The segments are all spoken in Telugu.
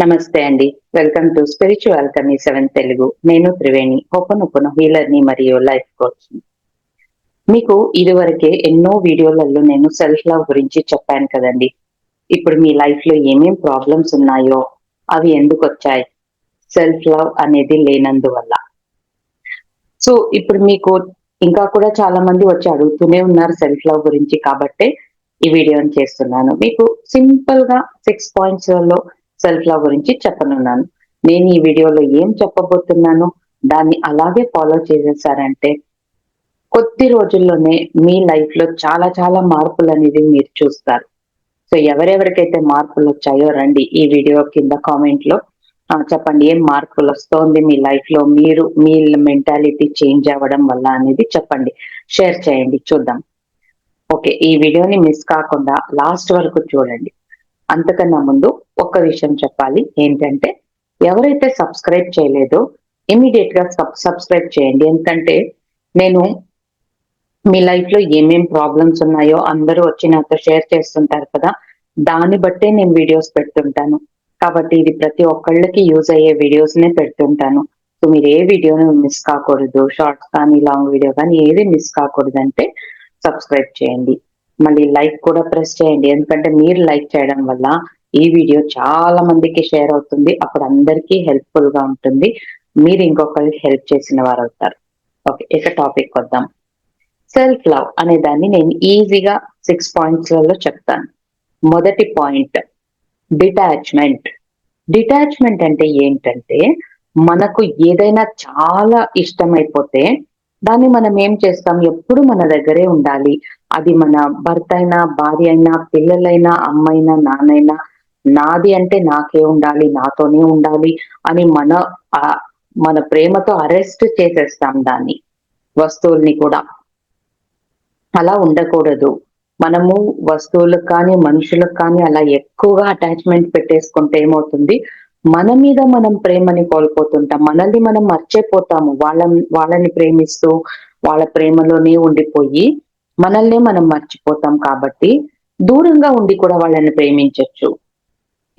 నమస్తే అండి. వెల్కమ్ టు స్పిరిచువల్ కమీ సెవెన్ తెలుగు నేను త్రివేణి. ఓపెన్ హీలర్ని మరియు లైఫ్ కోచ్ మీకు ఇదివరకే ఎన్నో వీడియోలలో నేను సెల్ఫ్ లవ్ గురించి చెప్పాను కదండి. ఇప్పుడు మీ లైఫ్లో ఏమేం ప్రాబ్లమ్స్ ఉన్నాయో అవి ఎందుకు వచ్చాయి? సెల్ఫ్ లవ్ అనేది లేనందువల్ల. సో ఇప్పుడు మీకు ఇంకా కూడా చాలా మంది వచ్చి అడుగుతూనే ఉన్నారు సెల్ఫ్ లవ్ గురించి కాబట్టే ఈ వీడియోని చేస్తున్నాను. మీకు సింపుల్గా సిక్స్ పాయింట్స్లో సెల్ఫ్ లవ్ గురించి చెప్పనున్నాను. నేను ఈ వీడియోలో ఏం చెప్పబోతున్నాను దాన్ని అలాగే ఫాలో చేసేసారంటే కొద్ది రోజుల్లోనే మీ లైఫ్లో చాలా చాలా మార్పులు అనేది మీరు చూస్తారు. సో ఎవరెవరికైతే మార్పులు వచ్చాయో రండి ఈ వీడియో కింద కామెంట్లో. చెప్పండి ఏం మార్పులు వస్తోంది మీ లైఫ్లో? మీరు మీ మెంటాలిటీ చేంజ్ అవ్వడం వల్ల అనేది చెప్పండి. షేర్ చేయండి చూద్దాం. ఓకే ఈ వీడియోని మిస్ కాకుండా లాస్ట్ వరకు చూడండి. అంతకన్నా ముందు ఒక్క విషయం చెప్పాలి. ఏంటంటే ఎవరైతే సబ్స్క్రైబ్ చేయలేదో ఇమీడియట్గా సబ్స్క్రైబ్ చేయండి. ఎందుకంటే నేను మీ లైఫ్లో ఏమేం ప్రాబ్లమ్స్ ఉన్నాయో అందరూ వచ్చి నాతో షేర్ చేస్తుంటారు కదా. దాన్ని బట్టే నేను వీడియోస్ పెడుతుంటాను. కాబట్టి ఇది ప్రతి ఒక్కళ్ళకి యూజ్ అయ్యే వీడియోస్ నే పెడుతుంటాను. సో మీరు ఏ వీడియోను మిస్ కాకూడదు షార్ట్స్ కానీ లాంగ్ వీడియో కానీ ఏది మిస్ కాకూడదు అంటే సబ్స్క్రైబ్ చేయండి. మళ్ళీ లైక్ కూడా ప్రెస్ చేయండి. ఎందుకంటే మీరు లైక్ చేయడం వల్ల ఈ వీడియో చాలా మందికి షేర్ అవుతుంది. అప్పుడు అందరికీ హెల్ప్ఫుల్గా ఉంటుంది. మీరు ఇంకొకరికి హెల్ప్ చేసిన వారు అవుతారు. ఓకే ఇక టాపిక్ వద్దాం సెల్ఫ్ లవ్ అనే దాన్ని నేను ఈజీగా సిక్స్ పాయింట్స్లలో చెప్తాను. మొదటి పాయింట్ డిటాచ్మెంట్ డిటాచ్మెంట్ అంటే ఏంటంటే మనకు ఏదైనా చాలా ఇష్టమైపోతే దాన్ని మనం ఏం చేస్తాం? ఎప్పుడు మన దగ్గరే ఉండాలి. అది మన భర్త అయినా భార్య అయినా పిల్లలైనా అమ్మైనా నాన్నైనా నాది అంటే నాకే ఉండాలి నాతోనే ఉండాలి అని మన మన ప్రేమతో అరెస్ట్ చేసేస్తాం దాన్ని వస్తువుల్ని కూడా. అలా ఉండకూడదు. మనము వస్తువులకు కానీ మనుషులకు కానీ అలా ఎక్కువగా అటాచ్మెంట్ పెట్టేసుకుంటే ఏమవుతుంది? మన మీద మనం ప్రేమని కోల్పోతుంటాం. మనల్ని మనం మర్చిపోతాము. వాళ్ళ వాళ్ళని ప్రేమిస్తూ వాళ్ళ ప్రేమలోనే ఉండిపోయి మనల్నే మనం మర్చిపోతాం కాబట్టి దూరంగా ఉండి కూడా వాళ్ళని ప్రేమించవచ్చు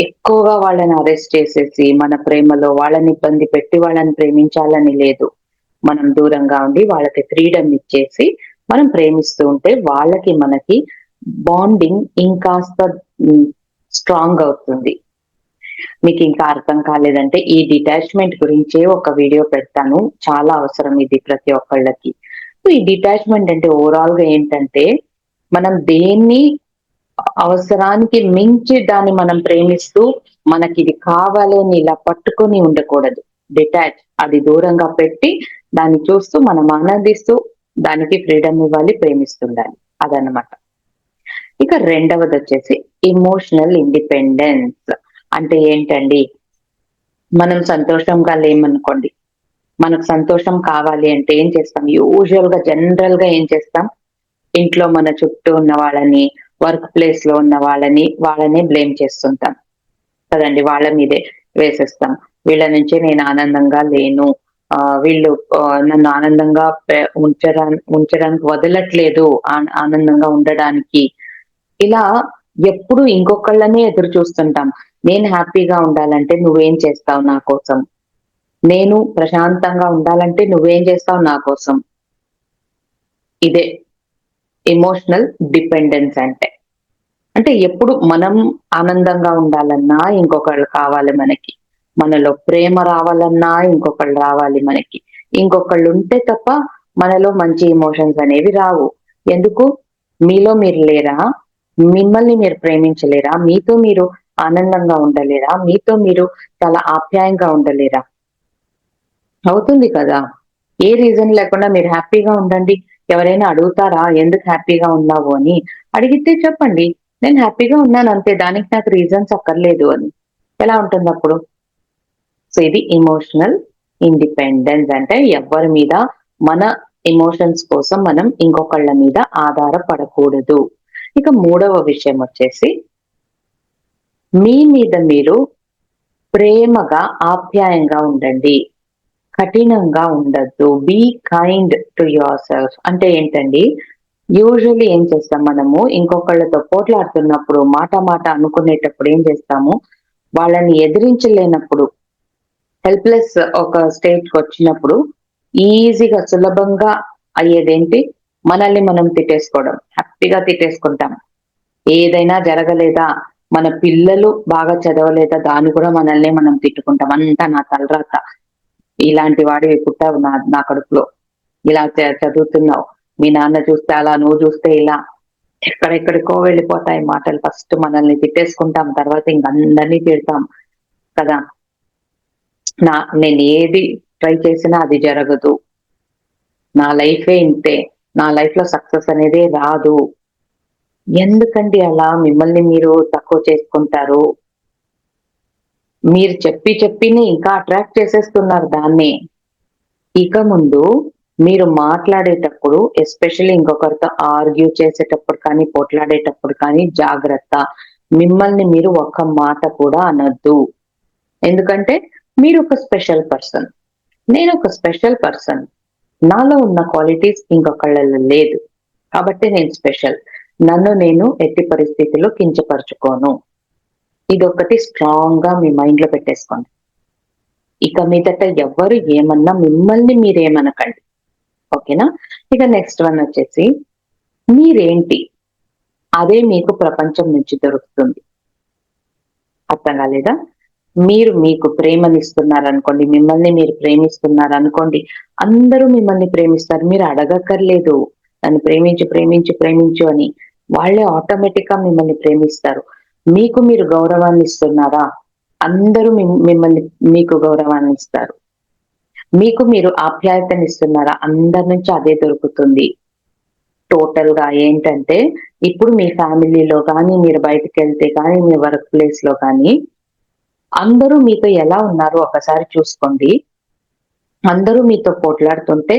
ఎక్కువగా వాళ్ళని అరెస్ట్ చేసేసి మన ప్రేమలో వాళ్ళని ఇబ్బంది పెట్టి వాళ్ళని ప్రేమించాలని లేదు. మనం దూరంగా ఉండి వాళ్ళకి ఫ్రీడమ్ ఇచ్చేసి మనం ప్రేమిస్తూ ఉంటే వాళ్ళకి మనకి బాండింగ్ ఇంకాస్త స్ట్రాంగ్ అవుతుంది. మీకు ఇంకా అర్థం కాలేదంటే ఈ డిటాచ్మెంట్ గురించే ఒక వీడియో పెడతాను. చాలా అవసరం ఇది ప్రతి ఒక్కళ్ళకి. ఈ డిటాచ్మెంట్ అంటే ఓవరాల్గా ఏంటంటే మనం దేన్ని అవసరానికి మించి దాన్ని మనం ప్రేమిస్తూ మనకి ఇది కావాలని ఇలా పట్టుకొని ఉండకూడదు. డిటాచ్ అది దూరంగా పెట్టి దాన్ని చూస్తూ మనం ఆనందిస్తూ దానికి ఫ్రీడమ్ ఇవ్వాలి ప్రేమిస్తుండాలి. అదనమాట ఇక రెండవది వచ్చేసి ఇమోషనల్ ఇండిపెండెన్స్ అంటే ఏంటండి? మనం సంతోషంగా లేమనుకోండి. మనకు సంతోషం కావాలి అంటే ఏం చేస్తాం? యూజువల్గా జనరల్గా ఏం చేస్తాం? ఇంట్లో మన చుట్టూ ఉన్న వాళ్ళని వర్క్ ప్లేస్లో ఉన్న వాళ్ళని వాళ్ళని బ్లేమ్ చేస్తుంటాం. కదండి వాళ్ళ మీదే వేసేస్తాం. వీళ్ళ నుంచి నేను ఆనందంగా లేను. ఆ వీళ్ళు నన్ను ఆనందంగా ఉంచడానికి ఉంచడానికి వదలట్లేదు ఆనందంగా ఉండడానికి. ఇలా ఎప్పుడు ఇంకొకళ్ళనే ఎదురు చూస్తుంటాం. నేను హ్యాపీగా ఉండాలంటే నువ్వేం చేస్తావు నా కోసం? నేను ప్రశాంతంగా ఉండాలంటే నువ్వేం చేస్తావు నా కోసం? ఇదే. ఎమోషనల్ డిపెండెన్స్ అంటే. అంటే ఎప్పుడు మనం ఆనందంగా ఉండాలన్నా ఇంకొకళ్ళు కావాలి మనకి. మనలో ప్రేమ రావాలన్నా ఇంకొకళ్ళు రావాలి మనకి. ఇంకొకళ్ళు ఉంటే తప్ప మనలో మంచి ఎమోషన్స్ అనేవి రావు. ఎందుకు? మీలో మీరు లేరా? మిమ్మల్ని మీరు ప్రేమించలేరా? మీతో మీరు ఆనందంగా ఉండలేరా? మీతో మీరు చాలా ఆప్యాయంగా ఉండలేరా? అవుతుంది కదా? ఏ రీజన్ లేకుండా మీరు హ్యాపీగా ఉండండి. ఎవరైనా అడుగుతారా? ఎందుకు హ్యాపీగా ఉన్నావు అని? అడిగితే చెప్పండి. నేను హ్యాపీగా ఉన్నాను అంతే. దానికి నాకు రీజన్స్ అక్కర్లేదు అని. ఎలా ఉంటుంది అప్పుడు? సో ఇది ఇమోషనల్ ఇండిపెండెన్స్ అంటే ఎవరి మీద? మన ఎమోషన్స్ కోసం మనం ఇంకొకళ్ళ మీద ఆధారపడకూడదు. ఇక మూడవ విషయం వచ్చేసి మీ మీద మీరు ప్రేమగా ఆప్యాయంగా ఉండండి. కఠినంగా ఉండద్దు. Be kind to yourself అంటే ఏంటండి? యూజువల్లీ ఏం చేస్తాం మనము? ఇంకొకళ్ళతో పోట్లాడుతున్నప్పుడు మాట మాట అనుకునేటప్పుడు ఏం చేస్తాము? వాళ్ళని ఎదిరించలేనప్పుడు హెల్ప్లెస్ ఒక స్టేజ్కి వచ్చినప్పుడు ఈజీగా సులభంగా అయ్యేదేంటి? మనల్ని మనం తిట్టేసుకోవడం. హ్యాపీగా తిట్టేసుకుంటాం. ఏదైనా జరగలేదా? మన పిల్లలు బాగా చదవలేదా? దాన్ని కూడా మనల్ని మనం తిట్టుకుంటాం. అంతా నా తలరాత. ఇలాంటి వాడివి పుట్టావు నా నా కడుపులో. ఇలా చదువుతున్నావు. మీ నాన్న చూస్తే అలా నువ్వు చూస్తే ఇలా. ఎక్కడెక్కడికో వెళ్ళిపోతాయి మాటలు. ఫస్ట్ మనల్ని తిట్టేసుకుంటాం తర్వాత ఇంకందరినీ తిడతాం కదా. నా నేను ఏది ట్రై చేసినా అది జరగదు. నా లైఫే ఇంతే. నా లైఫ్లో సక్సెస్ అనేది రాదు. ఎందుకండి అలా? మిమ్మల్ని మీరు తక్కువ చేసుకుంటారు. మీరు చెప్పి చెప్పిని ఇంకా అట్రాక్ట్ చేసేస్తున్నారు దాన్ని. ఇక ముందు మీరు మాట్లాడేటప్పుడు ఎస్పెషల్లీ ఇంకొకరితో ఆర్గ్యూ చేసేటప్పుడు కానీ పోట్లాడేటప్పుడు కానీ జాగ్రత్త. మిమ్మల్ని మీరు ఒక్క మాట కూడా అనద్దు. ఎందుకంటే మీరు ఒక స్పెషల్ పర్సన్. నేను ఒక స్పెషల్ పర్సన్. నాలో ఉన్న క్వాలిటీస్ ఇంకొకళ్ళలో లేదు. కాబట్టి నేను స్పెషల్. నన్ను నేను ఎట్టి పరిస్థితిలో కించపరుచుకోను. ఇదొకటి స్ట్రాంగ్గా మీ మైండ్లో పెట్టేసుకోండి. ఇక మీదట ఎవరు ఏమన్నా మిమ్మల్ని మీరేమనకండి. ఓకేనా? ఇక నెక్స్ట్ వన్ వచ్చేసి మీరేంటి? అదే మీకు ప్రపంచం నుంచి దొరుకుతుంది. అర్థం కాలేదా మీరు మీకు ప్రేమనిస్తున్నారనుకోండి మిమ్మల్ని మీరు ప్రేమిస్తున్నారు అనుకోండి అందరూ మిమ్మల్ని ప్రేమిస్తారు. మీరు అడగక్కర్లేదు. నన్ను ప్రేమించు ప్రేమించు ప్రేమించు అని. వాళ్ళే ఆటోమేటిక్గా మిమ్మల్ని ప్రేమిస్తారు. మీకు మీరు గౌరవాన్ని ఇస్తున్నారా? అందరూ మిమ్మల్ని మీకు గౌరవాన్ని ఇస్తారు. మీకు మీరు ఆప్యాయతని ఇస్తున్నారా? అందరి నుంచి అదే దొరుకుతుంది. టోటల్గా ఏంటంటే ఇప్పుడు మీ ఫ్యామిలీలో కానీ మీరు బయటకు వెళ్తే కానీ మీ వర్క్ ప్లేస్లో కానీ అందరూ మీతో ఎలా ఉన్నారు ఒకసారి చూసుకోండి. అందరూ మీతో పోట్లాడుతుంటే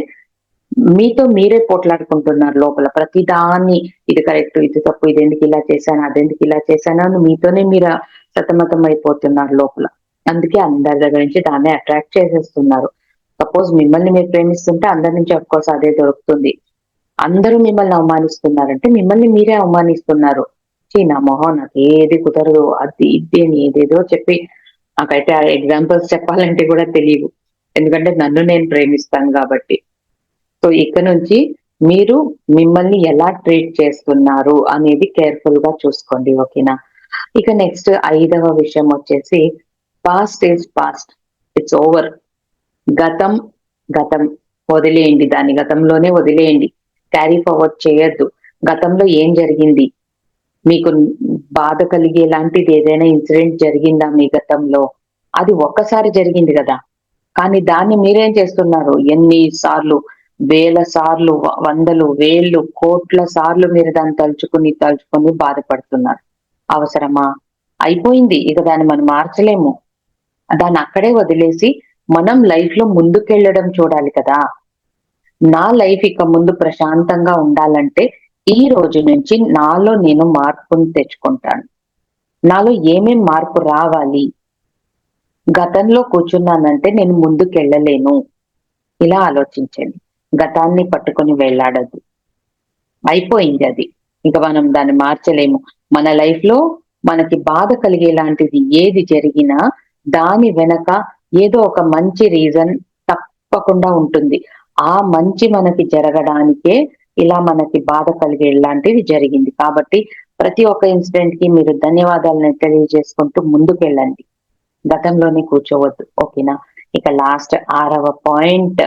మీతో మీరే పోట్లాడుకుంటున్నారు లోపల. ప్రతి దాన్ని ఇది కరెక్ట్ ఇది తప్పు ఇది ఎందుకు ఇలా చేశాను అదెందుకు ఇలా చేశాను అని మీతోనే మీరు సతమతం అయిపోతున్నారు లోపల. అందుకే అందరి దగ్గర నుంచి దాన్ని అట్రాక్ట్ చేసేస్తున్నారు. సపోజ్ మిమ్మల్ని మీరు ప్రేమిస్తుంటే అందరి నుంచి అఫ్కోర్స్ అదే దొరుకుతుంది. అందరూ మిమ్మల్ని అవమానిస్తున్నారంటే మిమ్మల్ని మీరే అవమానిస్తున్నారు. చీ నా మొహం నాకు ఏది కుదరదు అది ఇది అని ఏదేదో చెప్పి నాకైతే ఆ ఎగ్జాంపుల్స్ చెప్పాలంటే కూడా తెలియదు ఎందుకంటే నన్ను నేను ప్రేమిస్తాను కాబట్టి. సో ఇక్కడ నుంచి మీరు మిమ్మల్ని ఎలా ట్రీట్ చేస్తున్నారు అనేది కేర్ఫుల్గా చూసుకోండి ఓకేనా? ఇక నెక్స్ట్ ఐదవ విషయం వచ్చేసి past is past it's over గతం గతం. వదిలేయండి దాని గతంలోనే వదిలేయండి. క్యారీ ఫార్వర్డ్ చేయొద్దు. గతంలో ఏం జరిగింది? మీకు బాధ కలిగేలాంటిది ఏదైనా ఇన్సిడెంట్ జరిగిందా మీ గతంలో? అది ఒక్కసారి జరిగింది కదా. కానీ దాన్ని మీరేం చేస్తున్నారు? ఎన్ని సార్లు వేల సార్లు వందలు వేలు కోట్ల సార్లు మీరు దాన్ని తలుచుకుని తలుచుకుని బాధపడుతున్నారు. అవసరమా? అయిపోయింది. ఇక దాన్ని మనం మార్చలేము. దాన్ని అక్కడే వదిలేసి మనం లైఫ్లో ముందుకెళ్ళడం చూడాలి కదా. నా లైఫ్ ఇక ముందు ప్రశాంతంగా ఉండాలంటే ఈ రోజు నుంచి నాలో నేను మార్పును తెచ్చుకుంటాను. నాలో ఏమేం మార్పు రావాలి? గతంలో కూర్చున్నానంటే నేను ముందుకెళ్ళలేను. ఇలా ఆలోచించండి. గతాన్ని పట్టుకొని వెళ్ళాడదు. అయిపోయింది అది. ఇంకా మనం దాన్ని మార్చలేము. మన లైఫ్లో మనకి బాధ కలిగేలాంటిది ఏది జరిగినా దాని వెనక ఏదో ఒక మంచి రీజన్ తప్పకుండా ఉంటుంది. ఆ మంచి మనకి జరగడానికే ఇలా మనకి బాధ కలిగేలాంటిది జరిగింది. కాబట్టి ప్రతి ఒక్క ఇన్సిడెంట్కి మీరు ధన్యవాదాలను తెలియజేసుకుంటూ ముందుకెళ్ళండి. గతంలోనే కూర్చోవద్దు. ఓకేనా? ఇక లాస్ట్ ఆరవ పాయింట్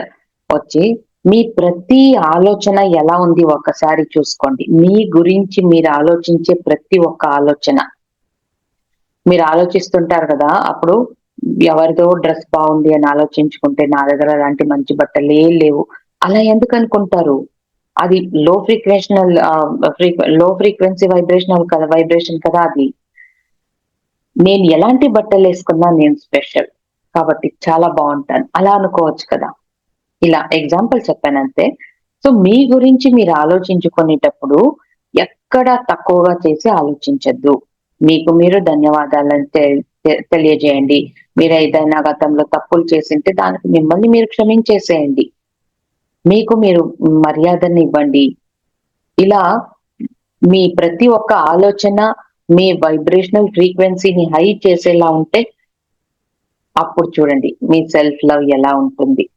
వచ్చి మీ ప్రతి ఆలోచన ఎలా ఉంది ఒకసారి చూసుకోండి. మీ గురించి మీరు ఆలోచించే ప్రతి ఒక్క ఆలోచన. మీరు ఆలోచిస్తుంటారు కదా అప్పుడు ఎవరిదో డ్రెస్ బాగుంది అని ఆలోచించుకుంటే నా దగ్గర అలాంటి మంచి బట్టలే లేవు. అలా ఎందుకు అనుకుంటారు? అది లో ఫ్రీక్వెన్షనల్లో ఫ్రీక్వెన్సీ వైబ్రేషనల్ కదా వైబ్రేషన్ కదా అది. నేను ఎలాంటి బట్టలు వేసుకున్నా నేను స్పెషల్ కాబట్టి చాలా బాగుంటాను. అలా అనుకోవచ్చు కదా. ఇలా ఎగ్జాంపుల్ చెప్పానంతే. సో మీ గురించి మీరు ఆలోచించుకునేటప్పుడు ఎక్కడ తక్కువగా చేసి ఆలోచించద్దు. మీకు మీరు ధన్యవాదాలను తెలియజేయండి. మీరు ఏదైనా గతంలో తప్పులు చేసింటే దానికి మిమ్మల్ని మీరు క్షమించేసేయండి. మీకు మీరు మర్యాదని ఇవ్వండి. ఇలా మీ ప్రతి ఒక్క ఆలోచన మీ వైబ్రేషనల్ ఫ్రీక్వెన్సీని హై చేసేలా ఉంటే అప్పుడు చూడండి మీ సెల్ఫ్ లవ్ ఎలా ఉంటుంది.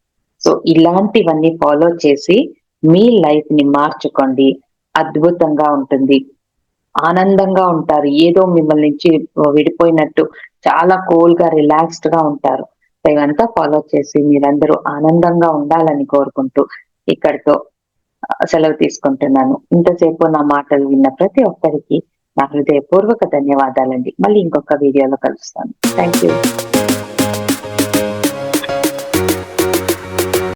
సో ఇలాంటివన్నీ ఫాలో చేసి మీ లైఫ్ని మార్చుకోండి. అద్భుతంగా ఉంటుంది. ఆనందంగా ఉంటారు. ఏదో మిమ్మల్ని నుంచి విడిపోయినట్టు చాలా కూల్గా రిలాక్స్డ్గా ఉంటారు. ఇవంతా ఫాలో చేసి మీరందరూ ఆనందంగా ఉండాలని కోరుకుంటూ ఇక్కడితో సెలవు తీసుకుంటున్నాను. ఇంతసేపు నా మాటలు విన్న ప్రతి ఒక్కరికి నా హృదయపూర్వక ధన్యవాదాలండి. మళ్ళీ ఇంకొక వీడియోలో కలుస్తాను. Thank you